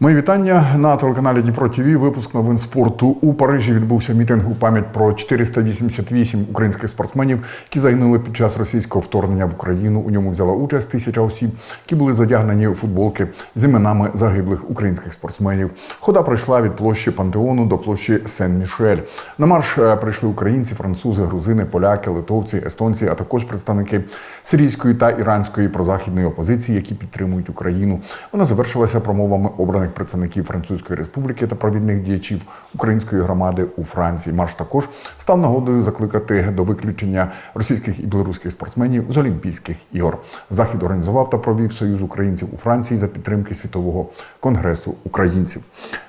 Мої вітання на телеканалі Дніпро ТВ. Випуск новин спорту у Парижі відбувся мітинг у пам'ять про 488 українських спортсменів, які загинули під час російського вторгнення в Україну. У ньому взяла участь тисяча осіб, які були задягнені у футболки з іменами загиблих українських спортсменів. Хода пройшла від площі Пантеону до площі Сен-Мішель. На марш е, прийшли українці, французи, грузини, поляки, литовці, естонці, а також представники сирійської та іранської прозахідної опозиції, які підтримують Україну. Вона завершилася промовами обраних представників Французької республіки та провідних діячів української громади у Франції. Марш також став нагодою закликати до виключення російських і білоруських спортсменів з Олімпійських ігор. Захід організував та провів Союз українців у Франції за підтримки світового конгресу українців.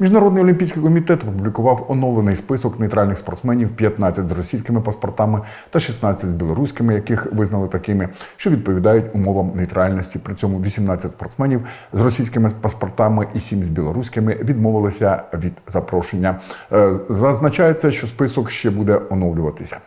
Міжнародний олімпійський комітет опублікував оновлений список нейтральних спортсменів 15 з російськими паспортами та 16 з білоруськими, яких визнали такими, що відповідають умовам нейтральності. При цьому 18 спортсменів з російськими паспортами і 7 з білоруськими відмовилися від запрошення. Е, Зазначається, що список ще буде оновлюватися.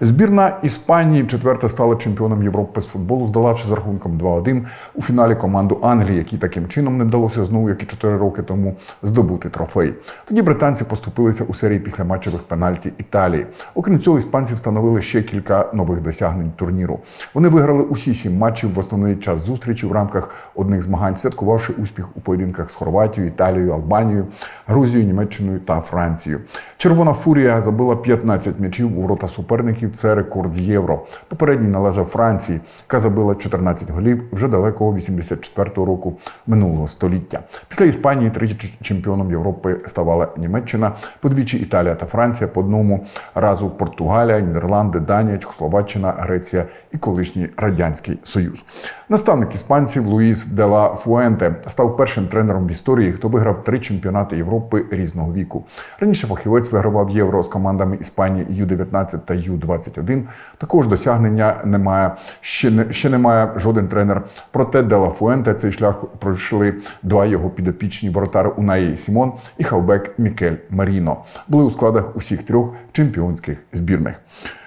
Збірна Іспанії четверта стала чемпіоном Європи з футболу, здолавши з рахунком 2-1 у фіналі команду Англії, якій таким чином не вдалося знову, як і 4 роки тому, здобути трофей. Тоді британці поступилися у серії після матчевих пенальті Італії. Окрім цього, іспанці встановили ще кілька нових досягнень турніру. Вони виграли усі сім матчів в основний час зустрічі в рамках одних змагань, святкувавши успіх у поєдинках з Хорватією, Італією, Албанією, Грузією, Німеччиною та Францією. Червона фурія забила 15 м'ячів у ворота суперників. Це рекорд євро. Попередній належав Франції, яка забила 14 голів вже далекого 84-го року минулого століття. Після Іспанії тричі чемпіоном Європи ставала Німеччина, подвічі Італія та Франція, по одному разу Португалія, Нідерланди, Данія, Чехословаччина, Греція і колишній радянський Союз. Наставник іспанців Луїс Дела Фуенте став першим тренером в історії, хто виграв три чемпіонати Європи різного віку. Раніше фахівець вигравав євро з командами Іспанії Ю-19 та Ю-21. Також досягнення немає ще не ще немає жоден тренер. Проте Дела Фуенте цей шлях пройшли два його підопічні воротари Унаї Сімон і хавбек Мікель Маріно. Були у складах усіх трьох чемпіонських збірних.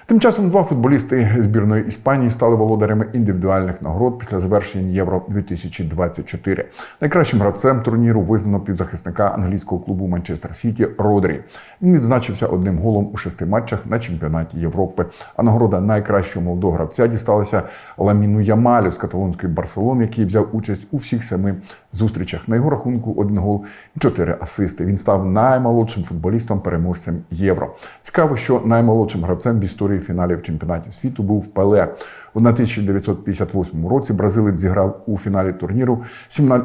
Тим часом два футболісти збірної Іспанії стали володарями індивідуальних нагород після завершення Євро 2024. Найкращим гравцем турніру визнано півзахисника англійського клубу Манчестер Сіті Родрі. Він відзначився одним голом у шести матчах на чемпіонаті Європи. А нагорода найкращого молодого гравця дісталася Ламіну Ямалю з каталонської Барселони, який взяв участь у всіх семи зустрічах. На його рахунку один гол і чотири асисти. Він став наймолодшим футболістом переможцем Євро. Цікаво, що наймолодшим гравцем в історії фіналів чемпіонатів світу був Пеле. У 1958 році бразилець зіграв у фіналі турніру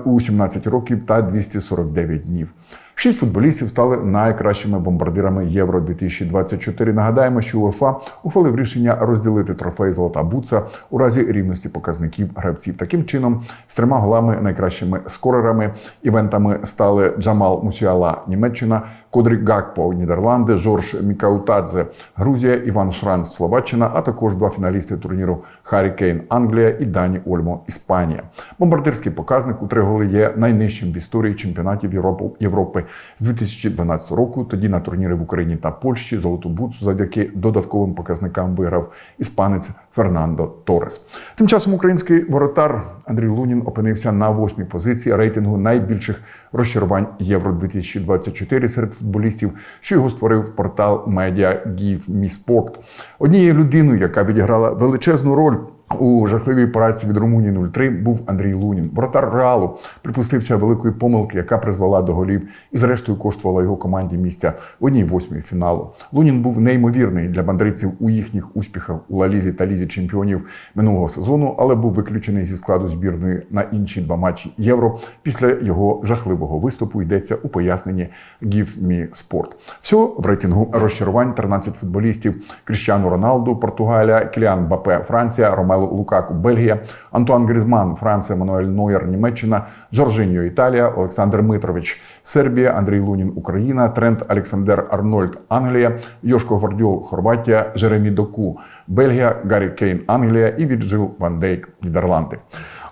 у 17 років та 249 днів. Шість футболістів стали найкращими бомбардирами Євро 2024. Нагадаємо, що УЕФА ухвалив рішення розділити трофей Золота Буца у разі рівності показників гравців. Таким чином, з трьома голами найкращими скорерами івентами стали Джамал Мусіала, Німеччина, Кодрік Гакпо, Нідерланди, Жорж Мікаутадзе, Грузія, Іван Шранц, Словаччина, а також два фіналісти турніру Харі Кейн, Англія і Дані Ольмо, Іспанія. Бомбардирський показник у три голи є найнижчим в історії чемпіонатів Європи з 2012 року. Тоді на турніри в Україні та Польщі золоту буцу завдяки додатковим показникам виграв іспанець Фернандо Торес. Тим часом український воротар Андрій Лунін опинився на восьмій позиції рейтингу найбільших розчарувань Євро 2024 серед футболістів, що його створив портал медіа Me Sport. Однією людиною, яка відіграла величезну роль. У жахливій поразці від Румунії 0-3 був Андрій Лунін. Воротар Реалу припустився великої помилки, яка призвела до голів і, зрештою, коштувала його команді місця в одній восьмій фіналу. Лунін був неймовірний для бандриців у їхніх успіхах у Лалізі та Лізі чемпіонів минулого сезону, але був виключений зі складу збірної на інші два матчі євро. Після його жахливого виступу йдеться у поясненні Give Me Sport. Всього в рейтингу розчарувань 13 футболістів: Кріщану Роналду, Португалія, Кіліан Бапе, Франція, Ромело Лукаку, Бельгія, Антуан Грізман, Франція, Мануель Нойер, Німеччина, Жоржиньо, Італія, Олександр Митрович, Сербія, Андрій Лунін, Україна, Трент Олександр Арнольд, Англія, Йошко Гвардіол, Хорватія, Жеремі Доку, Бельгія, Гаррі Кейн, Англія. І Віджил Ван Дейк, Нідерланди.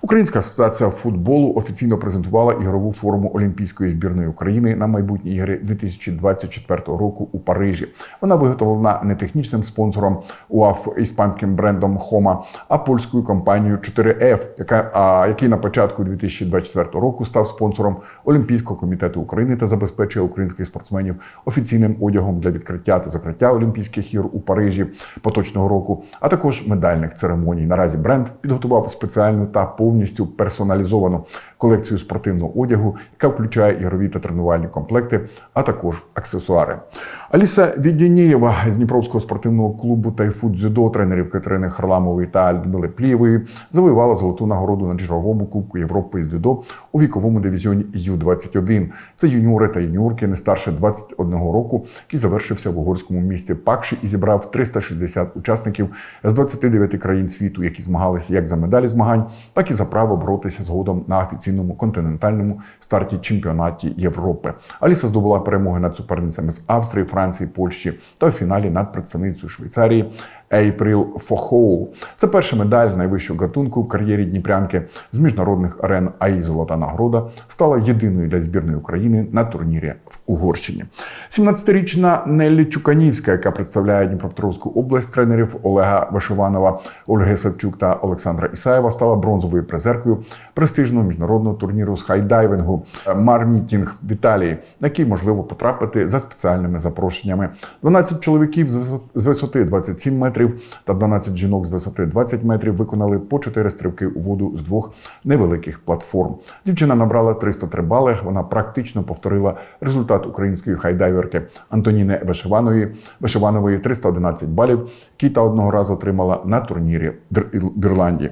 Українська асоціація футболу офіційно презентувала ігрову форму Олімпійської збірної України на майбутні ігри 2024 року у Парижі. Вона виготовлена не технічним спонсором УАФ іспанським брендом Хома, а польською компанією 4F, яка а, який на початку 2024 року став спонсором Олімпійського комітету України та забезпечує українських спортсменів офіційним одягом для відкриття та закриття Олімпійських ігор у Парижі поточного року, а також медальних церемоній. Наразі бренд підготував спеціальну та повністю персоналізовану колекцію спортивного одягу, яка включає ігрові та тренувальні комплекти, а також аксесуари. Аліса Відянієва з Дніпровського спортивного клубу Тайфут дзюдо тренерів Катерини Харламової та Людмили Плієвої завоювала золоту нагороду на джеровому Кубку Європи з дзюдо у віковому дивізіоні Ю-21. Це юніори та юніорки не старше 21 року, який завершився в угорському місті Пакші і зібрав 360 учасників з 29 країн світу, які змагалися як за медалі змагань, так і за право боротися згодом на офіційному континентальному старті чемпіонаті Європи. Аліса здобула перемоги над суперницями з Австрії, Франції, Польщі та у фіналі над представницею Швейцарії Ейпріл Фохоу. Це перша медаль найвищого гатунку в кар'єрі Дніпрянки з міжнародних арен. А її золота нагорода стала єдиною для збірної України на турнірі в Угорщині. 17-річна Неллі Чуканівська, яка представляє Дніпропетровську область тренерів Олега Вишиванова, Ольги Савчук та Олександра Ісаєва, стала бронзовою призеркою престижного міжнародного турніру з хайдайвингу Мармітінг в Італії, на який можливо потрапити за спеціальними запрошеннями. 12 чоловіків з висоти 27 метрів та 12 жінок з висоти 20 метрів виконали по 4 стрибки у воду з двох невеликих платформ. Дівчина набрала 303 бали. Вона практично повторила результат української хайдайверки Антоніни Вишиванової, Вишиванової 311 балів, які та одного разу отримала на турнірі в Ірландії.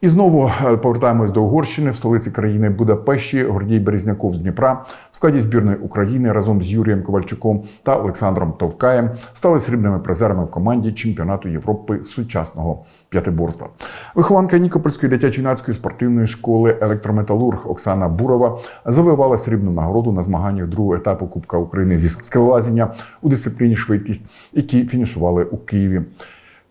І знову е, повертаємось до Угорщини в столиці країни Будапешті. Гордій Березняков з Дніпра в складі збірної України разом з Юрієм Ковальчуком та Олександром Товкаєм стали срібними призерами в команді чемпіонату Європи сучасного п'ятиборства. Вихованка Нікопольської дитячо-юнацької спортивної школи електрометалург Оксана Бурова завоювала срібну нагороду на змаганнях другого етапу Кубка України зі скелелазіння у дисципліні швидкість, які фінішували у Києві.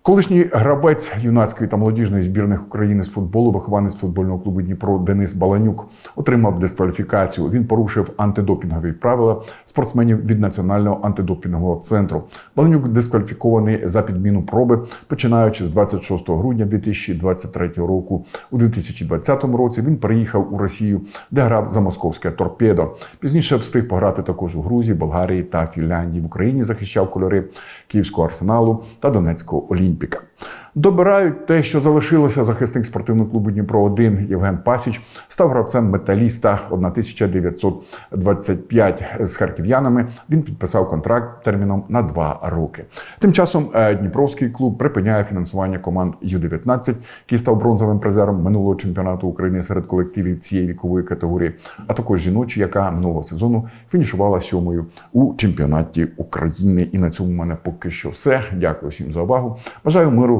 Колишній грабець юнацької та молодіжної збірних України з футболу, вихованець футбольного клубу Дніпро Денис Баланюк, отримав дискваліфікацію. Він порушив антидопінгові правила спортсменів від національного антидопінгового центру. Баланюк дискваліфікований за підміну проби, починаючи з 26 грудня 2023 року. У 2020 році він переїхав у Росію, де грав за московське торпедо. Пізніше встиг пограти також у Грузії, Болгарії та Фінляндії. В Україні захищав кольори Київського арсеналу та Донецького Олімпії. olímpica. Добирають те, що залишилося захисник спортивного клубу Дніпро 1 Євген Пасіч, став гравцем металіста 1925 з харків'янами. Він підписав контракт терміном на два роки. Тим часом Дніпровський клуб припиняє фінансування команд Ю-19, який став бронзовим призером минулого чемпіонату України серед колективів цієї вікової категорії, а також жіночі, яка минулого сезону фінішувала сьомою у чемпіонаті України. І на цьому в мене поки що все. Дякую всім за увагу. Бажаю миру,